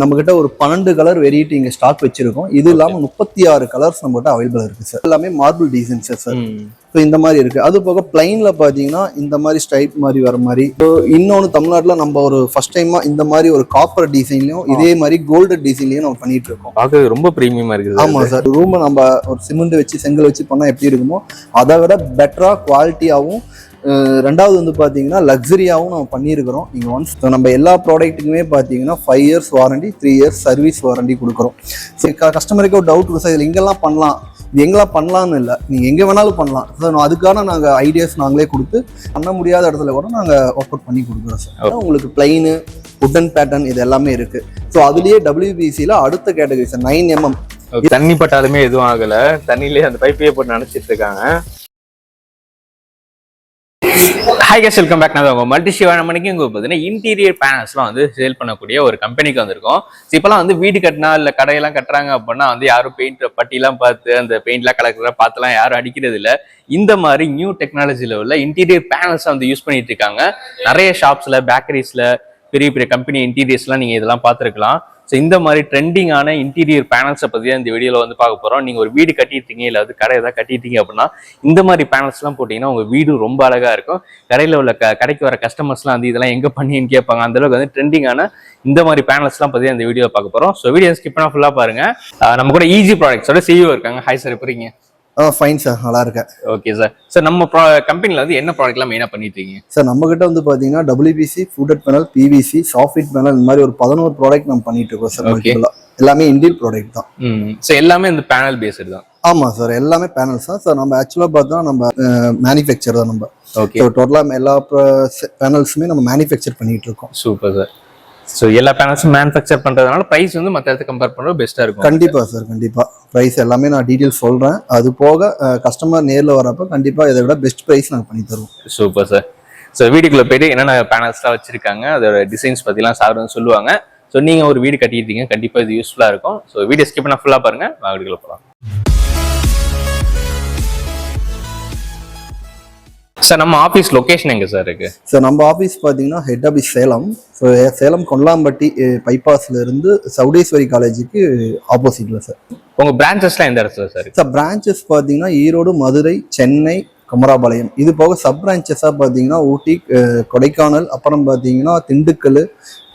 நம்ம கிட்ட ஒரு பன்னெண்டு கலர் வெரைட்டி இங்க ஸ்டாக் வச்சிருக்கோம். இது இல்லாம முப்பத்தி ஆறு கலர்ஸ் நம்ம கிட்ட அவைலபிள் இருக்கு சார் எல்லாமே marble design sir sir so இந்த மாதிரி இருக்கு. அது போக பிளைன்ல பாத்தீங்கன்னா இந்த மாதிரி ஸ்டைப் மாதிரி வர மாதிரி. ஸோ இன்னொன்று தமிழ்நாட்டுல நம்ம ஒரு ஃபர்ஸ்ட் டைமா இந்த மாதிரி ஒரு காப்பர் டிசைன்லயும் இதே மாதிரி கோல்டு டிசைன்லயும் நம்ம பண்ணிட்டு இருக்கோம். பார்க்க ரொம்ப பிரீமியமா இருக்குது ஆமா சார் ரூம் நம்ம ஒரு சிமெண்ட் வச்சு செங்கல் வச்சு பண்ணா எப்படி இருக்குமோ அதை விட பெட்டரா குவாலிட்டியாவும் ரெண்டாவது வந்து பார்த்தீங்கன்னா லக்ஸரியாகவும் நம்ம பண்ணியிருக்கிறோம். நீங்கள் ஒன்ஸ் நம்ம எல்லா ப்ராடக்ட்டுக்குமே பார்த்தீங்கன்னா five years warranty three years service warranty கொடுக்குறோம். சரி கஸ்டமருக்கு ஒரு டவுட் இருக்கும் சார் இதில் எங்கெல்லாம் பண்ணலாம். இது எங்கெல்லாம் பண்ணலாம்னு இல்லை. நீங்கள் எங்கே வேணாலும் பண்ணலாம். சார் அதுக்கான நாங்கள் ஐடியாஸ் நாங்களே கொடுத்து பண்ண முடியாத இடத்துல கூட நாங்கள் ஒர்க் அவுட் பண்ணி கொடுக்குறோம் சார் உங்களுக்கு பிளைனு உட்டன் பேட்டர்ன் இது எல்லாமே இருக்குது ஸோ அதுலேயே டபிள்யூபிசியில் அடுத்த கேட்டகரி சார் நைன் எம்எம் தண்ணி பட்டாலுமே எதுவும் ஆகல. தண்ணியிலே அந்த பைப்பையே போட்டு நினைச்சிட்டு இருக்காங்க. ஹாய் கேஸ் வெல்கம் பேக் நான் உங்கள் மல்டி சிவான மணிக்கு இங்கே பார்த்தீங்கன்னா இன்டீரியர் பேனல்ஸ்லாம் வந்து சேல் பண்ணக்கூடிய ஒரு கம்பெனிக்கு வந்திருக்கோம். So, வந்து வீடு கட்டினா இல்லை கடையெல்லாம் கட்டுறாங்க அப்படின்னா வந்து யாரும் பெயிண்ட் பட்டிலாம் பார்த்து அந்த பெயிண்ட்லாம் கலக்கிற பார்த்துலாம் யாரும் அடிக்கிறது இல்லை. இந்த மாதிரி நியூ டெக்னாலஜியில் உள்ள இன்டீரியர் பேனல்ஸ் வந்து யூஸ் பண்ணிட்டு இருக்காங்க. நிறைய ஷாப்ஸில் பேக்கரிஸில் பெரிய பெரிய கம்பெனி இன்டீரியர்ஸ்லாம் நீங்கள் இதெல்லாம் பார்த்துருக்கலாம். ஸோ இந்த மாதிரி ட்ரெண்டிங்கான இன்டீரியர் பேனல்ஸை பற்றி தான் இந்த வீடியோவில் வந்து பார்க்க போகிறோம் நீங்கள் ஒரு வீடு கட்டிட்டீங்க இல்லை வந்து கடை ஏதாவது கட்டிட்டீங்க அப்படின்னா இந்த மாதிரி பேனல்ஸ்லாம் போட்டிங்கன்னா உங்கள் வீடு ரொம்ப அழகாக இருக்கும். கடையில் உள்ள க கடைக்கு வர கஸ்டமர்ஸ்லாம் வந்து இதெல்லாம் எங்கே பண்ணின்னு கேட்பாங்க. அந்த அளவுக்கு வந்து ட்ரெண்டிங்கான இந்த மாதிரி பேனல்ஸ்லாம் பற்றி இந்த வீடியோ பார்க்க போகிறோம் ஸோ வீடியோ ஸ்கிப் பண்ணால் ஃபுல்லாக பாருங்கள் நம்ம கூட ஈஸி ப்ராடக்ட்ஸோட சிஇஓ இருக்காங்க. ஹாய் சார் எப்படிங்க ஃபைன் சார் நல்லா இருக்கேன் ஓகே சார் சார் நம்ம கம்பெனியில் வந்து என்ன ப்ராடக்ட்லாம் மெயினாக பண்ணிட்டு இருக்கீங்க? சார் நம்ம கிட்ட வந்து பாத்தீங்கன்னா WPC fluted panel PVC software panel இந்த மாதிரி ஒரு பதினோரு ப்ராடக்ட் நம்ம பண்ணிட்டு இருக்கோம் சார் multiple-ஆ. எல்லாமே இந்தியன் ப்ராடக்ட் தான். ஸோ எல்லாமே இந்த பேனல் பேஸ்டு தான். ஆமா சார் எல்லாமே பேனல்ஸ் தான். சார் நம்ம ஆக்சுவலா பார்த்தா நம்ம மேனுஃபேக்சர் தான் நம்ம. ஓகே டோட்டலா எல்லா பேனல்ஸுமே நம்ம மேனுஃபேக்சர் பண்ணிட்டு இருக்கோம். சூப்பர் சார் ஸோ எல்லா பேனல்ஸும் மேனுஃபேக்சர் பண்றதுனால பிரைஸ் வந்து மற்ற இடத்துக்கு கம்பேர் பண்ணுறது பெஸ்ட்டாக இருக்கும். கண்டிப்பா சார் கண்டிப்பா. பிரைஸ் எல்லாமே நான் டீட்டெயில்ஸ் சொல்றேன். அது போக கஸ்டமர் நேர்ல வரப்ப கண்டிப்பா இதை விட பெஸ்ட் பிரைஸ் நாங்க பண்ணி தருவோம். சூப்பர் சார் ஸோ வீட்டுக்குள்ள போயிட்டு என்னென்ன பேனல்ஸ்லாம் வச்சிருக்காங்க அதோட டிசைன்ஸ் பத்திலாம் சார் வந்து சொல்லுவாங்க. ஸோ நீங்க ஒரு வீடு கட்டிட்டீங்க கண்டிப்பா இது யூஸ்ஃபுல்லா இருக்கும். ஸோ வீடியோ ஸ்கிப் பண்ண ஃபுல்லா பாருங்க. வாங்க வீட்டுக்குள்ள போகலாம் சார் நம்ம ஆஃபீஸ் லொகேஷன் எங்க சார் இருக்கு? சார் நம்ம ஆஃபீஸ் பார்த்தீங்கன்னா head office Salem. So Salem Kollampatti பைபாஸ்ல இருந்து சவுடேஸ்வரி காலேஜுக்கு ஆப்போசிட்ல சார் உங்க பிரான்ச்சஸ்லாம் எந்த இடத்துல சார் சார் பிரான்ச்சஸ் பார்த்தீங்கன்னா ஈரோடு மதுரை சென்னை குமராபாளையம். இது போக சப் பிரான்ச்சஸாக பார்த்தீங்கன்னா ஊட்டி கொடைக்கானல் அப்புறம் பார்த்தீங்கன்னா திண்டுக்கல்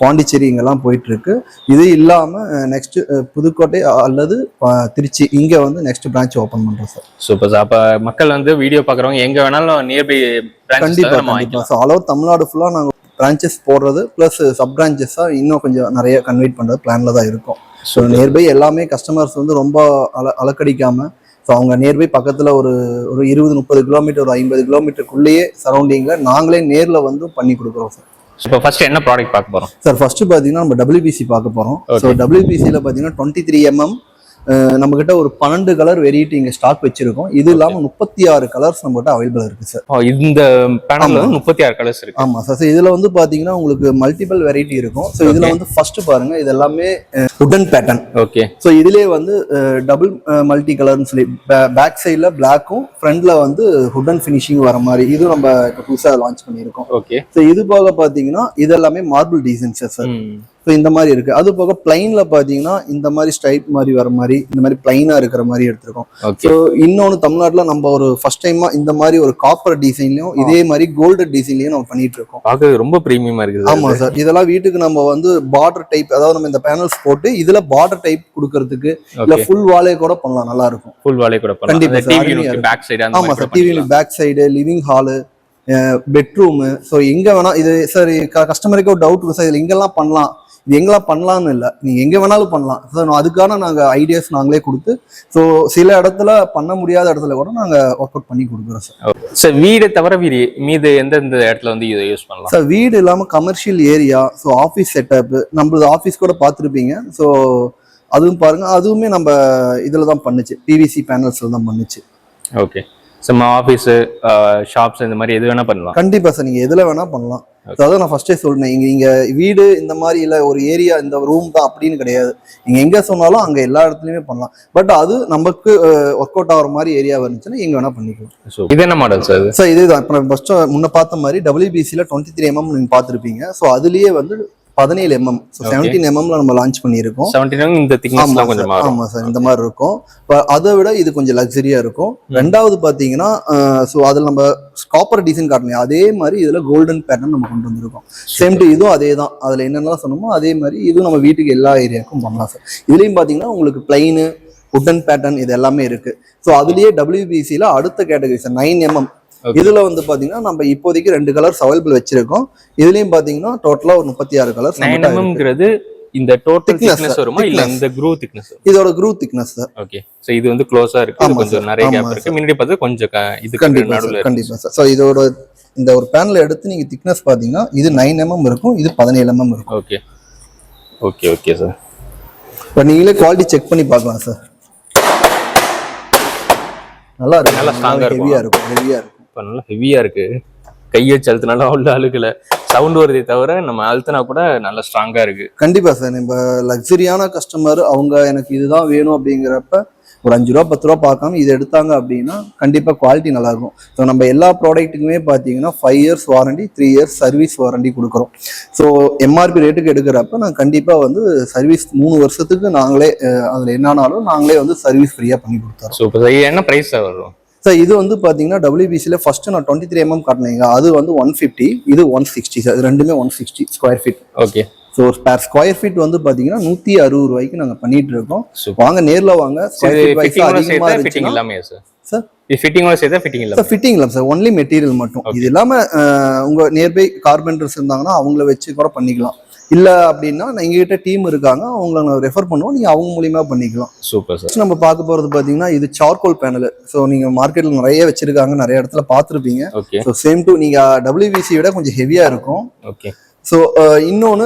பாண்டிச்சேரி இங்கெல்லாம் போயிட்டு இருக்கு இது இல்லாமல் நெக்ஸ்ட் புதுக்கோட்டை அல்லது திருச்சி இங்கே வந்து நெக்ஸ்ட் பிரான்ச் ஓப்பன் பண்ணுறோம் சார். சூப்பர் சார் அப்ப மக்கள் வந்து வீடியோ பாக்குறவங்க எங்க வேணாலும் நியர்பை கண்டிப்பாக கண்டிப்பாக ஸோ அளவு தமிழ்நாடு ஃபுல்லாக நாங்கள் பிரான்ச்சஸ் போடுறது ப்ளஸ் சப் பிரான்ச்சஸாக இன்னும் கொஞ்சம் நிறைய கன்வெர்ட் பண்ணுறது பிளானில் தான் இருக்கும். ஸோ நியர்பை எல்லாமே கஸ்டமர்ஸ் வந்து ரொம்ப அல அலக்கடிக்காம ஸோ அவங்க நியர்பை பக்கத்தில் ஒரு ஒரு இருபது முப்பது கிலோமீட்டர் ஒரு ஐம்பது கிலோமீட்டருக்குள்ளேயே சரௌண்டிங்கில் நாங்களே நேரில் வந்து பண்ணி கொடுக்குறோம் சார் இப்போ ஃபர்ஸ்ட் என்ன ப்ராடக்ட் பார்க்க போறோம்? சார் ஃபர்ஸ்ட் பார்த்தீங்கன்னா நம்ம டபிள்யூபிசி பார்க்க போகிறோம் ஸோ. டபிள்யூபிசியில் பார்த்தீங்கன்னா டுவெண்ட்டி த்ரீ எம்எம் நம்ம கிட்ட ஒரு பன்னெண்டு கலர் வெரைட்டி இங்கே ஸ்டாக் வச்சிருக்கோம். இது இல்லாமல் முப்பத்தி ஆறு கலர்ஸ் நம்ம கிட்ட அவைலபிள் இருக்கு சார் ஓ, இந்த பேனல்ல ஆமா. வந்து முப்பத்தி ஆறு கலர்ஸ் இருக்கு. ஆமா சார் இதுல வந்து பாத்தீங்கன்னா உங்களுக்கு மல்டிபிள் வெரைட்டி இருக்கும். ஸோ இதுல. வந்து ஃபர்ஸ்ட் பாருங்க. இது எல்லாமே உடன் பேட்டர்ன் ஓகே ஸோ இதுலயே வந்து டபுள் மல்டி கலர்னு சொல்லி பேக் சைடில் பிளாக்கும் ஃப்ரண்ட்ல வந்து ஹுடன் ஃபினிஷிங் வர மாதிரி இது நம்ம இப்போ புதுசாக லான்ச் பண்ணியிருக்கோம். ஓகே ஸோ இது போக பார்த்தீங்கன்னா இது எல்லாமே மார்பிள் டிசைன்ஸ் சார் ஸோ இந்த மாதிரி இருக்கு. அது போக பிளைன்ல பார்த்தீங்கன்னா இந்த மாதிரி ஸ்டைப் மாதிரி வர மாதிரி இந்த மாதிரி பிளைனா இருக்கிற மாதிரி எடுத்திருக்கோம். ஸோ இன்னொன்று தமிழ்நாட்டில் நம்ம ஒரு ஃபர்ஸ்ட் டைமா இந்த மாதிரி ஒரு காப்பர் டிசைன்லயும் இதே மாதிரி கோல்டு டிசைன்லயும் நம்ம பண்ணிட்டு இருக்கோம். பார்க்க ரொம்ப பிரீமியமா இருக்குது. ஆமா சார் இதெல்லாம் வீட்டுக்கு நம்ம வந்து பார்டர் டைப் அதாவது நம்ம இந்த பேனல்ஸ் போட்டு இதுல பார்டர் டைப் கொடுக்கறதுக்கு இல்ல ஃபுல் வாலே கூட பண்ணலாம். நல்லா இருக்கும். ஃபுல் வாலே கூட கண்டிப்பா பண்ணலாம் sir, டிவி அருமையா இருக்கும். பேக் சைடு அந்த ஆமா மாதிரி sir TV. Back side living hall bedroom so எங்க வேணா இது சார் கஸ்டமருக்கு ஒரு டவுட் சார் இதுல எங்கெல்லாம் பண்ணலாம். இது எங்கெல்லாம் பண்ணலாம்னு இல்லை. நீங்க எங்க வேணாலும் பண்ணலாம். சார் அதுக்கான நாங்க ஐடியாஸ் நாங்களே கொடுத்து ஸோ சில இடத்துல பண்ண முடியாத இடத்துல கூட நாங்க ஒர்க் அவுட் பண்ணி கொடுக்குறோம் சார் சார் வீடு தவிர வீடு மீது எந்தெந்த இடத்துல வந்து இதை யூஸ் பண்ணலாம்? சார் வீடு இல்லாமல் commercial area so office setup நம்மளது ஆஃபீஸ் கூட பார்த்துருப்பீங்க. ஸோ அதுவும் பாருங்க அதுவுமே நம்ம இதில் தான் பண்ணுச்சு பிவிசி பேனல்ஸில் தான் பண்ணுச்சு. ஓகே நம்ம ஆஃபீஸு ஷாப்ஸ் இந்த மாதிரி எது வேணா பண்ணலாம். கண்டிப்பாக சார் நீங்கள் எதில் வேணால் பண்ணலாம். ஸோ அதான் நான் ஃபர்ஸ்டே சொன்னேன் இங்கே இங்கே வீடு இந்த மாதிரி இல்லை ஒரு ஏரியா இந்த ரூம் தான் அப்படின்னு கிடையாது. நீங்கள் எங்கே சொன்னாலும் அங்கே எல்லா இடத்துலையுமே பண்ணலாம். பட் அது நமக்கு ஒர்க் அவுட் ஆகிற மாதிரி ஏரியா இருந்துச்சுன்னா எங்கே வேணால் பண்ணிக்கலாம். So, இது என்ன மாடல் சார் இது? சார் இதுதான். இப்போ ஃபர்ஸ்ட் முன்ன பார்த்த மாதிரி டபிள்யூபிசியில் டுவெண்ட்டி த்ரீ எம்எம் நீங்கள் பார்த்துருப்பீங்க. ஸோ அதுலேயே வந்து பதினேழு எம்எம் ஸோ செவன்டீன் எம்எம்ல நம்ம லான்ச் பண்ணியிருக்கோம். செவன்டீன் இந்த திக்னஸ்லாம் கொஞ்சம் சார் மாறும். ஆமா சார் இந்த மாதிரி இருக்கும். இப்போ அதை விட இது கொஞ்சம் லக்ஸரியா இருக்கும். ரெண்டாவது பாத்தீங்கன்னா ஸோ அதில் நம்ம காப்பர் டிசைன் காட்டணும். அதே மாதிரி இதுல கோல்டன் பேட்டர்ன் நம்ம கொண்டு வந்திருக்கோம். சேம் டு இதுவும் அதே தான். அதுல என்னென்னலாம் சொன்னோமோ அதே மாதிரி இதுவும் நம்ம வீட்டுக்கு எல்லா ஏரியாவுக்கும் பண்ணலாம் சார் இதுலயும் பாத்தீங்கன்னா உங்களுக்கு பிளைனு உட்டன் பேட்டர்ன் இது எல்லாமே இருக்கு. ஸோ அதுலயே டபிள்யூபிசியில் அடுத்த கேட்டகரி சார் நைன் எம்எம். இதுல வந்து பாத்தீங்கன்னா நம்ம இப்போதைக்கு ரெண்டு கலர்ஸ் அவைலபிள் வச்சிருக்கோம். இதுலயும் பாத்தீங்கன்னா டோட்டலா ஒரு முப்பத்தி ஆறு கலர்ஸ் நைன் எம்எம்ங்கிறது இந்த டோட்டல் திக்னஸ். வருமா? இல்ல. இந்த க்ரூ திக்னஸ் இதோட groove thickness sir okay so இது வந்து க்ளோஸா இருக்கு. இது கொஞ்சம். நிறைய கேப் இருக்கு. முன்னாடி பார்த்து கொஞ்சம் இதுக்கு கண்டிப்பா நடுவுல சார் இருக்கு. கண்டிப்பா சார் ஸோ இதோட இந்த ஒரு பேனல் எடுத்து நீங்க திக்னஸ் பாத்தீங்கன்னா இது நைன் எம்எம் இருக்கும். இது பதினேழு எம்எம் இருக்கும். ஓகே ஓகே ஓகே சார் இப்போ நீங்களே குவாலிட்டி செக் பண்ணி பார்க்கலாம் சார் நல்லா இருக்கும். நல்லா strong ஆ இருக்கும். ஹெவியா இருக்கும். ஹெவியா இருக்கும். இப்போ நல்லா ஹெவியா இருக்கு. கையை வச்சு அழுத்தினாலும் உள்ள அழுகல. சவுண்ட் வருதே தவிர நம்ம அழுத்தினா கூட நல்லா ஸ்ட்ராங்கா இருக்கு. கண்டிப்பா சார். நம்ம லக்ஸரியான கஸ்டமர் அவங்க எனக்கு இதுதான் வேணும் அப்படிங்கிறப்ப ஒரு அஞ்சு ரூபா பத்து ரூபா பார்க்காம இது எடுத்தாங்க அப்படின்னா கண்டிப்பா குவாலிட்டி நல்லா இருக்கும் ஸோ நம்ம எல்லா ப்ராடக்ட்டுக்குமே பார்த்தீங்கன்னா five years warranty three years service warranty கொடுக்குறோம். ஸோ எம்ஆர்பி ரேட்டுக்கு எடுக்கிறப்ப நான் கண்டிப்பா வந்து சர்வீஸ் மூணு வருஷத்துக்கு நாங்களே அதுல என்னன்னாலும் நாங்களே வந்து சர்வீஸ் ஃப்ரீயா பண்ணி கொடுத்துறோம். சூப்பர் சார் என்ன பிரைஸ் வரும்? சார் இது வந்து பார்த்தீங்கன்னா டபிள்யூபிசியில் ஃபர்ஸ்ட் நான் டுவெண்ட்டி த்ரீ எம்எம் காட்டினீங்க அது வந்து ஒன் ஃபிஃப்டி இது ஒன் சிக்ஸ்டி சார் ரெண்டுமே one sixty square feet okay so per square feet வந்து பார்த்தீங்கன்னா நூற்றி அறுபது ரூபாய்க்கு நாங்கள் பண்ணிட்டு இருக்கோம். வாங்க நேர்ல வாங்க. ஸ்கொயர் ஃபீட் வைஸ் அதிகமாக இல்லாமே சார் ஃபிட்டிங்கோட சேர்த்தா ஃபிட்டிங் இல்லாம சார் ஃபிட்டிங் இல்லை சார் ஒன்லி மெட்டீரியல் மட்டும். இது இல்லாம உங்க நியர்பை கார்பெண்டர்ஸ் இருந்தாங்கன்னா அவங்கள வச்சு கூட பண்ணிக்கலாம். இல்ல அப்படின்னா எங்ககிட்ட டீம் இருக்காங்க அவங்கள நான் ரெஃபர் பண்ணுவோம். நீங்க அவங்க மூலியமா பண்ணிக்கலாம். Super sir. நம்ம பார்க்க போறது பாத்தீங்கன்னா இது சார்கோல் பேனல் ஸோ நீங்க மார்க்கெட்ல நிறைய வச்சிருக்காங்க நிறைய இடத்துல பார்த்துருப்பீங்க. ஸோ சேம் டு நீங்க டபிள்யூபிசி விட கொஞ்சம் ஹெவியா இருக்கும். ஓகே ஸோ இன்னொன்று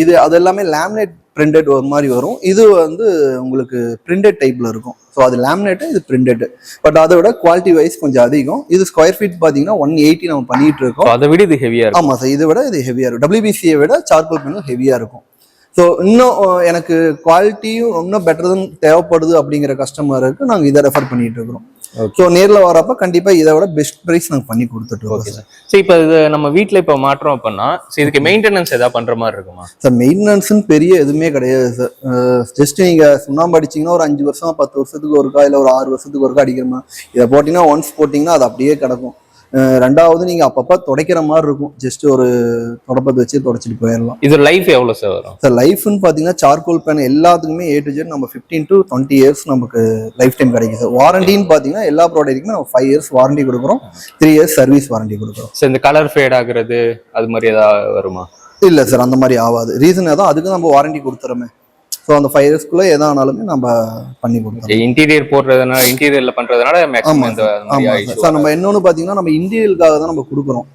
இது அது எல்லாமே லேமினேட் பிரிண்டட் ஒரு மாதிரி வரும். இது வந்து உங்களுக்கு பிரிண்டட் டைப்ல இருக்கும். ஸோ அது லேமினேட் இது பிரிண்டட் பட் அதை விட குவாலிட்டி வைஸ் கொஞ்சம் அதிகம். இது ஸ்கொயர் ஃபீட் பார்த்தீங்கன்னா ஒன் எயிட்டி நம்ம பண்ணிட்டு இருக்கோம். அதை விட இது ஹெவியா இருக்கும். ஆமா சார் இதை விட இது ஹெவியா இருக்கும் டபிள்யூபிசியை விட சார்கோல் பேனல் ஹெவியா இருக்கும். ஸோ இன்னும் அஹ், எனக்கு குவாலிட்டியும் இன்னும் பெட்டர் தான் தேவைப்படுது அப்படிங்கிற கஸ்டமருக்கு நாங்கள் இதை ரெஃபர் பண்ணிட்டு இருக்கிறோம். ஸோ நேரில் வரப்ப கண்டிப்பா இதை விட பெஸ்ட் ப்ரைஸ் நாங்கள் பண்ணி கொடுத்துட்டு ஓகே சார் சரி இப்போ இது நம்ம வீட்ல இப்போ மாற்றோம் அப்படின்னா சரி இதுக்கு மெயின்டெனன்ஸ் ஏதாவது பண்ற மாதிரி இருக்குமா? சார் மெயின்டெனன்ஸ்னு பெரிய எதுவுமே கிடையாது சார் ஜஸ்ட் நீங்கள் சுண்ணாம்பு அடிச்சீங்கன்னா ஒரு அஞ்சு வருஷம் பத்து வருஷத்துக்கு ஒருக்கா இல்லை ஒரு ஆறு வருஷத்துக்கு ஒருக்கா அடிக்கிற மாதிரி இதை போட்டிங்கன்னா ஒன்ஸ் போட்டிங்கன்னா அது அப்படியே கிடக்கும். ரெண்டாவது நீங்கள் அப்பப்போ துடைக்கிற மாதிரி இருக்கும். ஜஸ்ட் ஒரு தொடப்பத்தை வச்சு தொடச்சிட்டு போயிடலாம் இது லைஃப் எவ்வளவு சார் வரும்? சார் லைஃப்னு பார்த்தீங்கன்னா சார்கோல் பேன் எல்லாத்துக்குமே ஏ டு ஜெட் நம்ம ஃபிஃப்டீன் டு டுவெண்ட்டி இயர்ஸ் நமக்கு லைஃப் டைம் கிடைக்கும் சார் வாரண்டின்னு பார்த்தீங்கன்னா எல்லா ப்ராடக்ட்டுக்குமே நம்ம ஃபைவ் இயர்ஸ் வாரண்டி கொடுக்குறோம். த்ரீ இயர்ஸ் சர்வீஸ் வாரண்டி கொடுக்குறோம். சார் இந்த கலர் ஃபேட் ஆகுறது அது மாதிரி ஏதாவது வருமா? இல்லை சார் அந்த மாதிரி ஆகாது. ரீசன் தான் அதுக்கு நம்ம வாரண்டி கொடுத்துறோமே. ஸோ அந்த ஃபைவ் இயர்ஸ்க்குள்ளே எதானாலுமே நம்ம பண்ணி கொடுத்துறோம் இன்டீரியர் போடுறதுனால இன்டீரியர்ல பண்றதுனால ஆமா மேக்ஸிமம் இந்த சார் நம்ம இன்னொன்று பார்த்தீங்கன்னா நம்ம இன்டீரியலுக்காக தான் நம்ம கொடுக்குறோம்.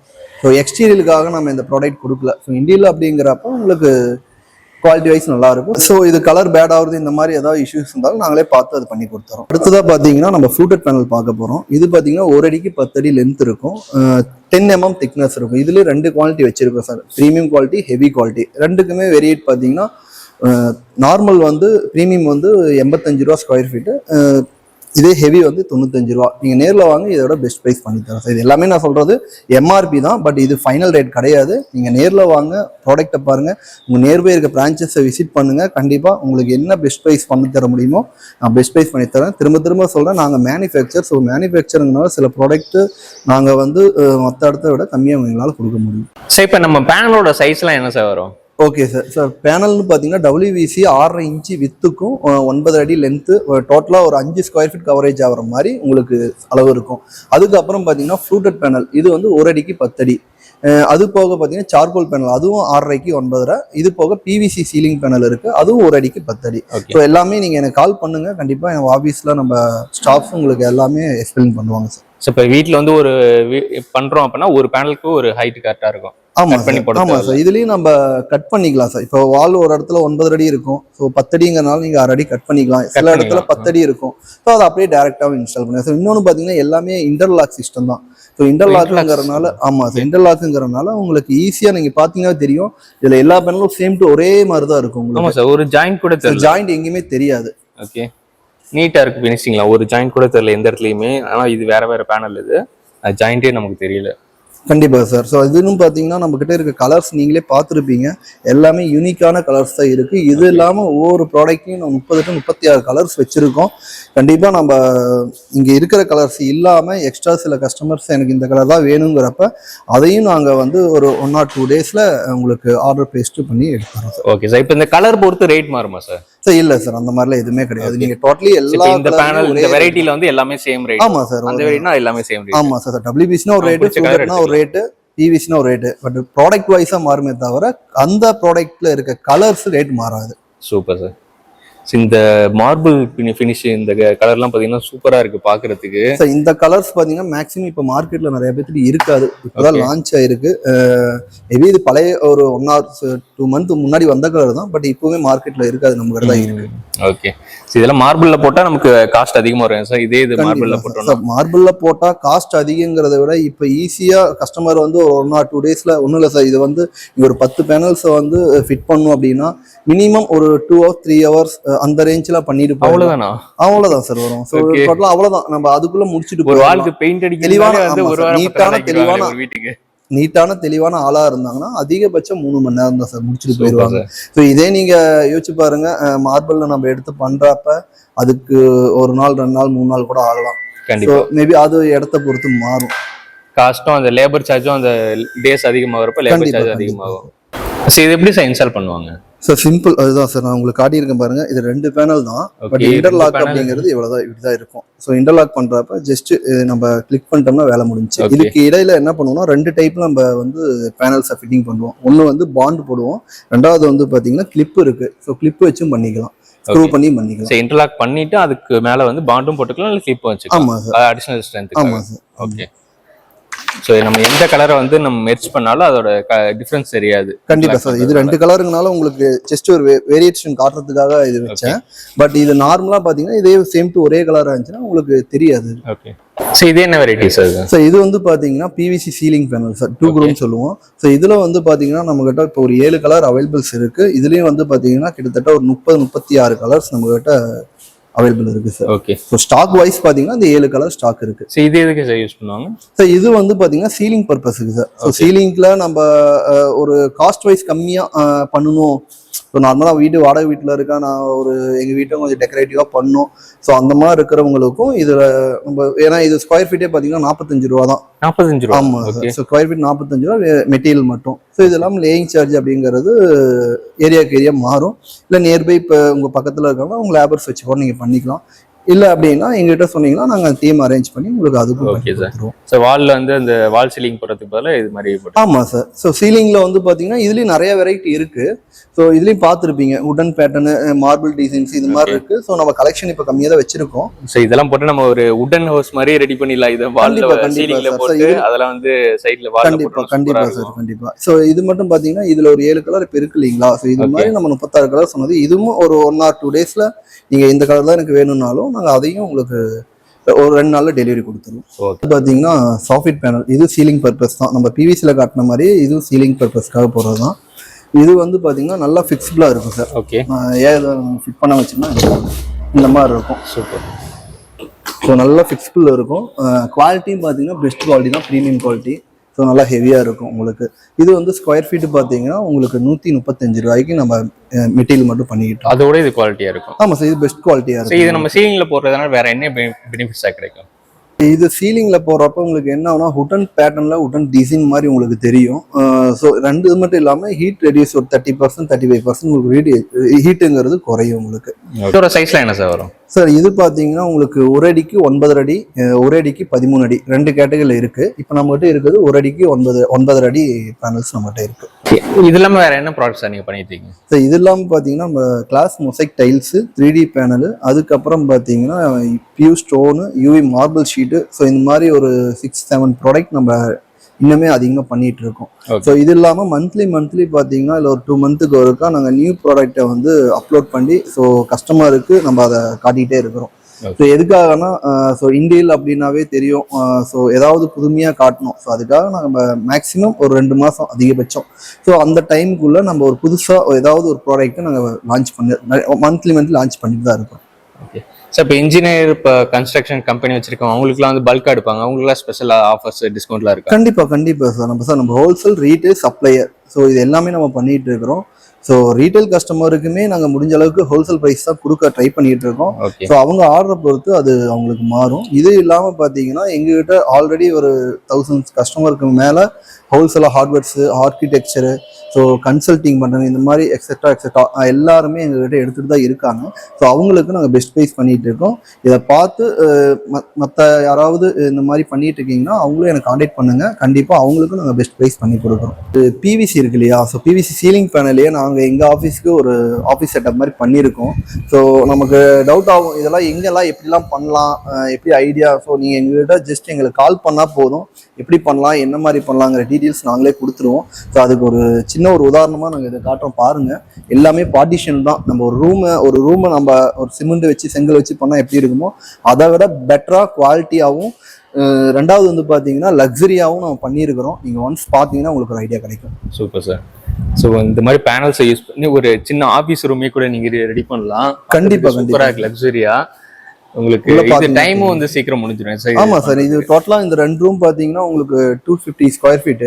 ஸோ எக்ஸ்டீரியலுக்காக நம்ம இந்த ப்ராடக்ட் கொடுக்கல. ஸோ இன்டீரியல் அப்படிங்கிறப்ப உங்களுக்கு குவாலிட்டி வைஸ் நல்லா இருக்கும். ஸோ இது கலர் பேட் ஆகுறது இந்த மாதிரி ஏதாவது இஷ்யூஸ் இருந்தாலும் நாங்களே பார்த்து அது பண்ணி கொடுத்துறோம். அடுத்ததாக பார்த்தீங்கன்னா நம்ம ஃப்ளூட்டட் பேனல் பார்க்க போகிறோம் இது பார்த்தீங்கன்னா ஒரு அடிக்கு பத்து அடி லென்த் இருக்கும். டென் எம்எம் திக்னஸ் இருக்கும். இதுல ரெண்டு குவாலிட்டி வச்சிருக்கோம் sir premium quality heavy quality ரெண்டுக்குமே வெரியேட் பார்த்தீங்கன்னா நார்மல் வந்து ப்ரீமியம் வந்து எண்பத்தஞ்சு ரூபா ஸ்கொயர் ஃபீட்டு இதே ஹெவி வந்து தொண்ணூத்தஞ்சு ரூபா. நீங்கள் நேரில் வாங்க இதோட பெஸ்ட் ப்ரைஸ் பண்ணி தரேன். சார் இது எல்லாமே நான் சொல்கிறது எம்ஆர்பி தான் பட் இது ஃபைனல் ரேட் கிடையாது. நீங்கள் நேரில் வாங்க ப்ராடக்ட்டை பாருங்கள் உங்கள் நேர்வே இருக்க பிரான்ச்சஸை விசிட் பண்ணுங்கள் கண்டிப்பாக உங்களுக்கு என்ன பெஸ்ட் ப்ரைஸ் பண்ணி தர முடியுமோ நான் பெஸ்ட் ப்ரைஸ் பண்ணி தரேன். திரும்ப திரும்ப சொல்கிறேன் நாங்கள் மேனுஃபேக்சர் ஸோ மேனுஃபேக்சருங்கனால சில ப்ராடக்ட்டு நாங்கள் வந்து மற்ற இடத்த விட கம்மியாக எங்களால் கொடுக்க முடியும். சார் இப்போ நம்ம பேனலோட சைஸ்லாம் என்ன சார் வரும்? ஓகே சார் சார் பேனல்னு பார்த்தீங்கன்னா டபிள்யூவிசி ஆறரை இன்ச்சு வித்துக்கும் ஒன்பது அடி லென்த்து டோட்டலாக ஒரு அஞ்சு ஸ்கொயர் ஃபீட் கவரேஜ் ஆகிற மாதிரி உங்களுக்கு அளவு இருக்கும். அதுக்கப்புறம் பார்த்தீங்கன்னா ஃப்ளூட்டட் பேனல் இது வந்து ஒரு அடிக்கு பத்தடி. அது போக பார்த்தீங்கன்னா சார்கோல் பேனல் அதுவும் ஆறரைக்கு ஒன்பதரை. இது போக பிவிசி சீலிங் பேனல் இருக்கு. அதுவும் ஒரு அடிக்கு பத்தடி. ஸோ எல்லாமே நீங்கள் எனக்கு கால் பண்ணுங்க. கண்டிப்பாக என் ஆஃபீஸில் நம்ம ஸ்டாஃப் உங்களுக்கு எல்லாமே எக்ஸ்பிளைன் பண்ணுவாங்க சார் ஸோ இப்போ வீட்டில் வந்து ஒரு பண்றோம் அப்படின்னா ஒரு பேனலுக்கு ஒரு ஹைட் கரெக்டாக இருக்கும். ஆமா Cut பண்ணி சார். போட ஆமா சார். இதுலயும் நம்ம கட் பண்ணிக்கலாம் சார். இப்போ வால் ஒரு இடத்துல ஒன்பது அடி இருக்கும். ஸோ பத்தடிங்கிறனால நீங்க அரை அடி கட் பண்ணிக்கலாம். சில இடத்துல. பத்தடி இருக்கும். ஸோ அதை அப்படியே டேரெக்டாகவும் இன்ஸ்டால் பண்ணுங்க சார் இன்னொன்று பார்த்தீங்கன்னா எல்லாமே இன்டர்லாக் சிஸ்டம் தான். ஸோ இன்டர்லாக்குங்கிறனால ஆமா சார். இன்டர்லாக்குங்கிறனால உங்களுக்கு ஈஸியா நீங்க பாத்தீங்கன்னா தெரியும். இதுல எல்லா பேனலும் சேம் டு ஒரே மாதிரி தான் இருக்கும் உங்களுக்கு. சார். ஒரு ஜாயிண்ட் கூட ஜாயிண்ட் எங்கேயுமே தெரியாது. ஓகே நீட்டா இருக்கு ஃபினிஷிங்லாம் ஒரு ஜாயிண்ட் கூட தெரியல எந்த இடத்துலயுமே. ஆனா இது வேற வேற பேனல் இது. ஜாயிண்டே நமக்கு தெரியல. கண்டிப்பாக சார். ஸோ இதுன்னு பார்த்தீங்கன்னா நம்ம கிட்ட இருக்க கலர்ஸ் நீங்களே பார்த்துருப்பீங்க எல்லாமே யூனிக்கான கலர்ஸ் தான் இருக்கு. இது இல்லாமல் ஒவ்வொரு ப்ராடக்ட்லையும் நம்ம முப்பது டு முப்பத்தி ஆறு கலர்ஸ் வச்சிருக்கோம். கண்டிப்பாக நம்ம இங்கே இருக்கிற கலர்ஸ் இல்லாமல் எக்ஸ்ட்ரா சில கஸ்டமர்ஸ் எனக்கு இந்த கலர் தான் வேணுங்கிறப்ப அதையும் நாங்கள் வந்து ஒரு ஒன் ஆர் டூ டேஸில் உங்களுக்கு ஆர்டர் பேஸ்ட் பண்ணி எடுத்துறோம் சார் ஓகே சார் இப்போ இந்த கலர் பொறுத்து ரேட் மாறுமா சார் சார் இல்லை சார் அந்த மாதிரிலாம் எதுவுமே கிடையாது. நீங்கள் டோட்டலி எல்லா இந்த பேனல் இந்த வெரைட்டில வந்து எல்லாமே சேம் ரேட் ஆமாம் சார் அந்த வெரைட்டினா எல்லாமே சேம் ரேட் ஆமா சார் டபிள்யூபிஸ்னா ஒரு ரேட்டு சூப்பர்னா ஒரு ரேட்டு பிவிஸ்னா ஒரு ரேட்டு பட் ப்ராடக்ட் வைஸா மாறுமே தவிர அந்த ப்ராடக்ட்ல இருக்க கலர்ஸ் ரேட் மாறாது. சூப்பர் சார் இந்த மார்பிள் ஃபினிஷ் இந்த கலர்லாம் பார்த்தீங்கன்னா சூப்பரா இருக்கு பார்க்கிறதுக்கு சார் இந்த கலர்ஸ் பாத்தீங்கன்னா மேக்ஸிமம் இப்போ மார்க்கெட்ல நிறைய பேர்த்துக்கு இருக்காது. இப்போதான். லான்ச் ஆயிருக்கு. மேபி இது பழைய ஒரு ஒன் ஆர் டூ மந்த் முன்னாடி வந்த கலர் தான். பட் இப்போவே மார்க்கெட்ல இருக்காது நம்ம கிட்ட தான் இருக்கு. ஓகே இதெல்லாம் மார்பிள்ல போட்டா நமக்கு காஸ்ட் அதிகமா வரும். சார் இதே இது மார்பிள்ல போட்டோம்னா. மார்பிள்ல போட்டா காஸ்ட் அதிகங்கிறத விட இப்போ ஈஸியா கஸ்டமர் வந்து ஒரு ஒன் ஆர் டூ டேஸ்ல ஒன்றும் இல்லை சார் இது வந்து ஒரு பத்து பேனல்ஸை வந்து ஃபிட் பண்ணும் அப்படின்னா மினிமம் ஒரு டூ ஹவர்ஸ் த்ரீ ஹவர்ஸ் அந்த ரேஞ்சில் பண்ணிட்டு அவ்வளவுதானா? அவ்வளவுதான் சார் வரும். Okay. டோட்டலாக அவ்வளவுதான். நம்ம அதுக்குள்ள முடிச்சுட்டு ஒரு வாளுக்கு பெயிண்ட் அடிக்கிறது தெளிவான, நீட்டான, தெளிவான- வீட்டுக்கு. நீட்டான தெளிவான ஆளா இருந்தாங்கன்னா அதிகபட்சம் மூணு மணி நேரம் தான் சார் முடிச்சுட்டு போயிடுவாங்க. சார் ஸோ இதே நீங்க யோசிச்சு பாருங்க. மார்பிள்ல நம்ம எடுத்து பண்றப்ப அதுக்கு ஒரு நாள் ரெண்டு நாள் மூணு நாள் கூட ஆகலாம். மேபி அது இடத்த பொறுத்து மாறும். காஸ்ட்டும் அந்த லேபர் சார்ஜும் அந்த டேஸ் அதிகமாகிறப்ப லேபர் சார்ஜ். அதிகமாகும். சரி இது எப்படி சார் இன்ஸ்டால் பண்ணுவாங்க? சார் சிம்பிள் அதுதான் சார் நான் உங்களுக்கு காட்டியிருக்கேன் பாருங்க. இது ரெண்டு பேனல் தான். But interlock. அப்படிங்கிறது இவ்வளவுதான் இப்படிதான் இருக்கும். ஸோ இன்டர்லாக் பண்றப்ப ஜஸ்ட் நம்ம கிளிக் பண்ணிட்டோம்னா வேலை முடிஞ்சு. இதுக்கு இடையில என்ன பண்ணுவோம்னா ரெண்டு டைப்ல நம்ம வந்து பேனல்ஸை ஃபிட்டிங் பண்ணுவோம். ஒன்று வந்து பாண்ட் போடுவோம். ரெண்டாவது வந்து பாத்தீங்கன்னா கிளிப் இருக்கு. ஸோ கிளிப் வச்சும் பண்ணிக்கலாம். ஸ்க்ரூ. பண்ணி பண்ணிக்கலாம். சரி இன்டர்லாக் பண்ணிட்டு அதுக்கு மேல வந்து பாண்டும் போட்டுக்கலாம் இல்லை கிளிப் வச்சுக்கலாம்? ஆமா சார் அடிஷனல் ஸ்ட்ரென்த் ஆமா சார் ஓகே ஸோ நம்ம எந்த கலரை வந்து நம்ம மெர்ச் பண்ணாலும் அதோட டிஃபரன்ஸ் தெரியாது. கண்டிப்பா சார் இது ரெண்டு கலருங்கனால உங்களுக்கு ஜஸ்ட் ஒரு வேரியேஷன் காட்டுறதுக்காக இது வச்சேன். பட் இது நார்மலா பாத்தீங்கன்னா இதே சேம் டு ஒரே கலரா இருந்துச்சுன்னா உங்களுக்கு தெரியாது. ஓகே ஸோ இது என்ன வெரைட்டி சார் ஸோ இது வந்து பாத்தீங்கன்னா PVC ceiling panel sir two. Groove சொல்லுவோம். ஸோ இதுல வந்து பாத்தீங்கன்னா நம்ம கிட்ட இப்போ ஒரு ஏழு கலர் அவைலபிள்ஸ் இருக்கு. இதுலயும் வந்து பாத்தீங்கன்னா கிட்டத்தட்ட ஒரு முப்பது முப்பத்தி ஆறு கலர்ஸ் நம்ம கிட்ட அவைலபிள் இருக்கு sir okay so stock wise பாத்தீங்கன்னா இந்த ஏழு கலர் ஸ்டாக் இருக்கு. ஸோ இது எதுக்கு சார் யூஸ் பண்ணுவாங்க? ஸோ இது வந்து பாத்தீங்கன்னா சீலிங் பர்பஸுக்கு சார் ஸோ சீலிங்ல நம்ம ஒரு காஸ்ட் வைஸ் கம்மியா அஹ், பண்ணணும். ஸோ நார்மலாக வீடு வாடகை வீட்டில் இருக்கா நான் ஒரு எங்கள் வீட்டை கொஞ்சம் டெக்கரேட்டிவாக பண்ணணும் ஸோ அந்த மாதிரி இருக்கிறவங்களுக்கும் இதில் நம்ம ஏன்னா இது ஸ்கொயர் ஃபீட்டே பார்த்தீங்கன்னா நாற்பத்தஞ்சு ரூபா தான். நாற்பத்தஞ்சு ரூபா. ஆமாம் ஸோ ஸ்கொயர் ஃபீட் நாற்பத்தஞ்சு ரூபா மெட்டீரியல் மட்டும். ஸோ இதெல்லாம் லேயிங் சார்ஜ் அப்படிங்கிறது ஏரியாக்கு ஏரியா மாறும். இல்லை நியர்பை இப்போ உங்கள் பக்கத்தில் இருக்காங்க உங்கள் லேபர்ஸ் வச்சு கூட நீங்கள் பண்ணிக்கலாம். இல்லை அப்படின்னா எங்ககிட்ட சொன்னீங்கன்னா நாங்கள் டீம் அரேஞ்ச் பண்ணி உங்களுக்கு அதுக்கும் sir. கொடுத்துருவோம். ஸோ வால்ல வந்து அந்த வால் சீலிங் போடுறதுக்கு பதிலாக இது மாதிரி போட்டு ஆமா சார் ஸோ சீலிங்ல வந்து பாத்தீங்கன்னா இதுலயும் நிறைய வெரைட்டி இருக்கு. ஸோ இதுலயும் பார்த்துருப்பீங்க. உடன் பேட்டர்னு மார்பிள் டிசைன்ஸ் இது மாதிரி Okay. இருக்கு. ஸோ நம்ம கலெக்ஷன் இப்போ கம்மியாக தான் வச்சிருக்கோம். ஸோ இதெல்லாம் போட்டு நம்ம ஒரு உடன் ஹவுஸ் மாதிரி ரெடி பண்ணிடலாம். இதை வால்ல sir. போட்டு அதெல்லாம் வந்து சைட்ல வால்ல கண்டிப்பா போட்டு கண்டிப்பா சார் கண்டிப்பா. ஸோ இது மட்டும் பாத்தீங்கன்னா இதுல ஒரு ஏழு கலர் இப்போ இருக்கு இல்லைங்களா? ஸோ இது. மாதிரி நம்ம முப்பத்தாறு கலர் சொன்னது. இதுவும் ஒரு ஒன் ஆர் டூ டேஸ்ல நீங்க இந்த கலர் தான் எனக்கு வேணும்னாலும் நாங்க அதையும் உங்களுக்கு ஒரு ரெண்டு நாள்ல டெலிவரி கொடுத்துருவோம். ஓகே இது பாத்தீங்கன்னா சாஃபிட் பேனல் இது சீலிங் பர்பஸ் தான். நம்ம பிவிசியில் காட்டின மாதிரி இதுவும் சீலிங் பர்பஸ்க்காக போடுறது தான் இது வந்து பாத்தீங்கன்னா நல்லா ஃபிக்ஸ்பிளா இருக்கும் சார். ஓகே ஏன் ஃபிட் பண்ண வச்சோம்னா இந்த மாதிரி இருக்கும். சூப்பர் ஸோ நல்லா ஃபிக்ஸ்பிள் இருக்கும். குவாலிட்டியும் பார்த்தீங்கன்னா பெஸ்ட் குவாலிட்டி தான். ப்ரீமியம் குவாலிட்டி ஸோ நல்லா ஹெவியாக இருக்கும் உங்களுக்கு. இது வந்து ஸ்கொயர் ஃபீட் பார்த்தீங்கன்னா உங்களுக்கு நூற்றி முப்பத்தஞ்சு ரூபாய்க்கு நம்ம மெட்டீரியல் மட்டும் பண்ணிக்கிட்டோம். அதோட இது குவாலிட்டியா இருக்கும். ஆமாம் சார் இது பெஸ்ட் குவாலிட்டியாக இருக்கும் இது நம்ம சீலிங்ல போடுறதுனால வேற என்ன பெனிஃபிட்ஸா கிடைக்கும்? இது சீலிங்ல போறப்ப உங்களுக்கு என்ன ஆகுனா உடன் பேட்டர்ன்ல உடன் டிசைன் மாதிரி உங்களுக்கு தெரியும். ஸோ ரெண்டு இது மட்டும் இல்லாம ஹீட் ரெடியூஸ் ஒரு thirty percent thirty five percent உங்களுக்கு ஹீட்டுங்கிறது குறையும் உங்களுக்கு. இதோட சைஸ்ல என்ன சார் வரும்? சார் இது பார்த்தீங்கன்னா உங்களுக்கு ஒரு அடிக்கு ஒன்பது அடி ஒரு அடிக்கு பதிமூணு அடி ரெண்டு கேட்டகரியில் இருக்கு. இப்போ நம்மகிட்ட இருக்குது ஒரு அடிக்கு ஒன்பது ஒன்பதரை அடி பேனல்ஸ் நம்மகிட்ட இருக்கு. இது இல்லாம வேற என்ன ப்ராடக்ட்ஸ் நீங்க பண்ணிட்டு இருக்கீங்க? ஸோ இது இல்லாமல் பார்த்தீங்கன்னா நம்ம glass mosaic tiles three D panel அதுக்கப்புறம் பார்த்தீங்கன்னா PU stone UV marble sheet so இந்த மாதிரி ஒரு சிக்ஸ் செவன் ப்ராடக்ட் நம்ம இன்னுமே அதிகமாக பண்ணிட்டு இருக்கோம். ஸோ இது இல்லாமல் மந்த்லி மந்த்லி பார்த்தீங்கன்னா இல்லை ஒரு டூ மந்த்துக்கு ஒருக்கா நாங்கள் நியூ ப்ராடக்ட்டை வந்து அப்லோட் பண்ணி ஸோ கஸ்டமருக்கு நம்ம அதை காட்டிகிட்டே இருக்கிறோம். ஸோ எதுக்காகனா ஸோ இந்தியில் அப்படின்னாவே தெரியும். ஸோ ஏதாவது புதுமையாக காட்டணும். ஸோ அதுக்காக நம்ம மேக்ஸிமம் ஒரு ரெண்டு மாதம் அதிகபட்சம். ஸோ அந்த டைமுக்குள்ளே நம்ம ஒரு புதுசாக ஏதாவது ஒரு ப்ராடக்ட்டை நாங்கள் லான்ச் பண்ணி மந்த்லி மந்த்லி லான்ச் பண்ணிட்டு தான் இருக்கோம். ஓகே சார் இப்போ இன்ஜினியர் இப்போ கன்ஸ்ட்ரக்ஷன் கம்பெனி வச்சிருக்கோம் அவங்களுக்குலாம் வந்து பல்காக எடுப்பாங்க. அவங்களுக்குலாம் ஸ்பெஷல் ஆஃபர்ஸ் டிஸ்கவுண்ட்லாம் இருக்கு? கண்டிப்பாக கண்டிப்பாக சார் நம்ம சார் நம்ம ஹோல்சேல் ரீட்டைல் சப்ளையர் ஸோ இது எல்லாமே நம்ம பண்ணிட்டு இருக்கிறோம். ஸோ ரீட்டைல் கஸ்டமருக்குமே நாங்கள் முடிஞ்ச அளவுக்கு ஹோல்சேல் ப்ரைஸ் தான் கொடுக்க ட்ரை பண்ணிட்டு இருக்கோம். ஸோ அவங்க ஆர்டரை பொறுத்து அது அவங்களுக்கு மாறும். இது இல்லாமல் பார்த்தீங்கன்னா எங்ககிட்ட ஆல்ரெடி ஒரு தௌசண்ட் கஸ்டமருக்கு மேலே ஹோல்சேலாக ஹார்ட்வேர்ஸு ஆர்கிடெக்சரு ஸோ கன்சல்டிங் பண்ணுறவங்க இந்த மாதிரி எக்ஸெட்ரா எக்ஸெட்ரா எல்லாருமே எங்ககிட்ட எடுத்துகிட்டு தான் இருக்காங்க. ஸோ அவங்களுக்கு நாங்கள் பெஸ்ட் ப்ரைஸ் பண்ணிட்டு இருக்கோம். இதை பார்த்து மற்ற யாராவது இந்த மாதிரி பண்ணிட்டு இருக்கீங்கன்னா அவங்களும் எனக்கு காண்டாக்ட் பண்ணுங்க. கண்டிப்பாக அவங்களுக்கும் நாங்கள் பெஸ்ட் ப்ரைஸ் பண்ணி கொடுக்குறோம். பிவிசி இருக்கு இல்லையா? ஸோ பிவிசி சீலிங் பேனலையே நாங்கள் நாங்கள் எங்கள் ஆஃபீஸ்க்கு ஒரு ஆஃபீஸ் செட்டப் மாதிரி பண்ணியிருக்கோம். ஸோ நமக்கு டவுட் ஆகும். இதெல்லாம் எங்கெல்லாம் எப்படிலாம் பண்ணலாம்? எப்படி ஐடியா ஸோ நீங்கள் எங்கள்கிட்ட ஜஸ்ட் எங்களுக்கு கால் பண்ணால் போதும். எப்படி பண்ணலாம்? என்ன மாதிரி பண்ணலாங்கிற டீட்டெயில்ஸ் நாங்களே கொடுத்துருவோம். ஸோ அதுக்கு ஒரு சின்ன ஒரு உதாரணமாக நாங்கள் இதை காட்டுறோம் பாருங்கள் எல்லாமே பார்ட்டிஷன் தான். நம்ம ஒரு ரூமை ஒரு ரூமை நம்ம ஒரு சிமெண்ட் வச்சு செங்கல் வச்சு பண்ணால் எப்படி இருக்குமோ அதை விட பெட்டராக குவாலிட்டியாகவும் ரெண்டாவது வந்து பார்த்தீங்கன்னா லக்ஸரியாகவும் நம்ம பண்ணியிருக்கிறோம். நீங்கள் ஒன்ஸ் பார்த்தீங்கன்னா உங்களுக்கு ஒரு ஐடியா கிடைக்கும். சூப்பர் சார் ஸோ இந்த மாதிரி பேனல்ஸை யூஸ் பண்ணி ஒரு சின்ன ஆஃபீஸ் ரூமே கூட நீங்க ரெடி பண்ணலாம். கண்டிப்பா, சூப்பரா இருக்கு லக்ஸரியா உங்களுக்கு டைமும் வந்து சீக்கிரம் முடிஞ்சிடும். சார் ஆமா சார் இது டோட்டலா இந்த ரெண்டு ரூம் பாத்தீங்கன்னா உங்களுக்கு டூ ஃபிஃப்டி ஸ்கொயர் ஃபீட்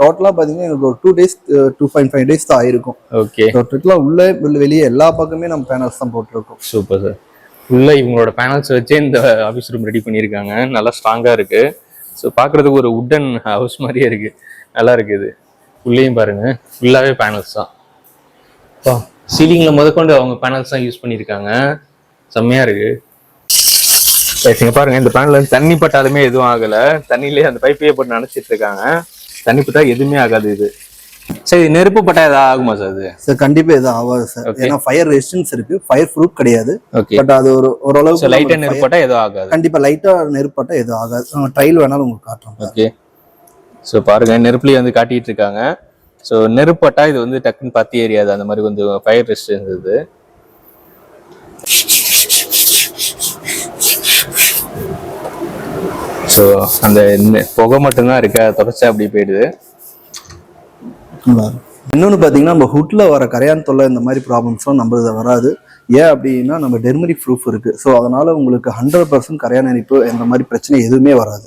டோட்டலா பாத்தீங்கன்னா எனக்கு ஒரு two days two point five days தான் ஆயிருக்கும். ஓகே டோட்டலா உள்ளே வெளி- வெளியே எல்லா பக்கமே நம்ம பேனல்ஸ் தான் போட்டிருக்கோம். சூப்பர் சார் உள்ள இவங்களோட பேனல்ஸ் வச்சு இந்த ஆஃபீஸ் ரூம் ரெடி பண்ணியிருக்காங்க. நல்லா ஸ்ட்ராங்கா இருக்கு. ஸோ பார்க்கறதுக்கு ஒரு உட்டன் ஹவுஸ் மாதிரியே இருக்கு. நல்லா இருக்குது உள்ளேயும் பாருங்க. ஃபுல்லாவே பேனல்ஸ் தான். சீலிங்ல முதற்கொண்டு அவங்க பேனல்ஸ் தான் யூஸ் பண்ணியிருக்காங்க. செம்மையா இருக்கு. Guys, இங்க பாருங்க இந்த பேனல் வந்து தண்ணி பட்டாலுமே எதுவும் ஆகல. தண்ணியிலே அந்த பைப்பையே போட்டு நினைச்சிட்டு இருக்காங்க. தண்ணி பட்டா எதுவுமே ஆகாது இது. சரி நெருப்பு பட்டா ஏதாவது ஆகுமா சார் அது? சார் கண்டிப்பா எதுவும் ஆகாது சார். ஏன்னா ஃபயர் ரெசிஸ்டன்ஸ் இருக்கு. ஃபயர் ப்ரூஃப் கிடையாது. பட் அது ஒரு ஓரளவுக்கு லைட்டா நமக்கு நெருப்பு fire- பட்டா எதுவும் ஆகாது. கண்டிப்பா லைட்டா நெருப்பட்டா எதுவும் ஆகாது. ட்ரையல் வேணாலும் உங்களுக்கு காட்டுறோம் ஓகே ஸோ பாருங்க நெருப்புலேயே வந்து காட்டிட்டு இருக்காங்க. ஸோ நெருப்பட்டா இது வந்து டக்குன்னு பத்தி ஏரியாது அந்த மாதிரி கொஞ்சம் ஃபயர் ரெஸ்ட் இருந்தது ஸோ அந்த புகை மட்டும்தான் இருக்கு. அதை தொடச்சா அப்படி போயிடுது. இன்னொன்று பார்த்தீங்கன்னா நம்ம ஹுட்டில் வர கரையான் தொல்லை இந்த மாதிரி ப்ராப்ளம்ஸ்லாம் நம்ம இதை வராது. ஏன் அப்படின்னா நம்ம டெர்மரி ப்ரூஃப் இருக்குது ஸோ அதனால் உங்களுக்கு ஹண்ட்ரட் பர்சன்ட் கரையான் இணைப்பு இந்த மாதிரி பிரச்சனை எதுவுமே வராது.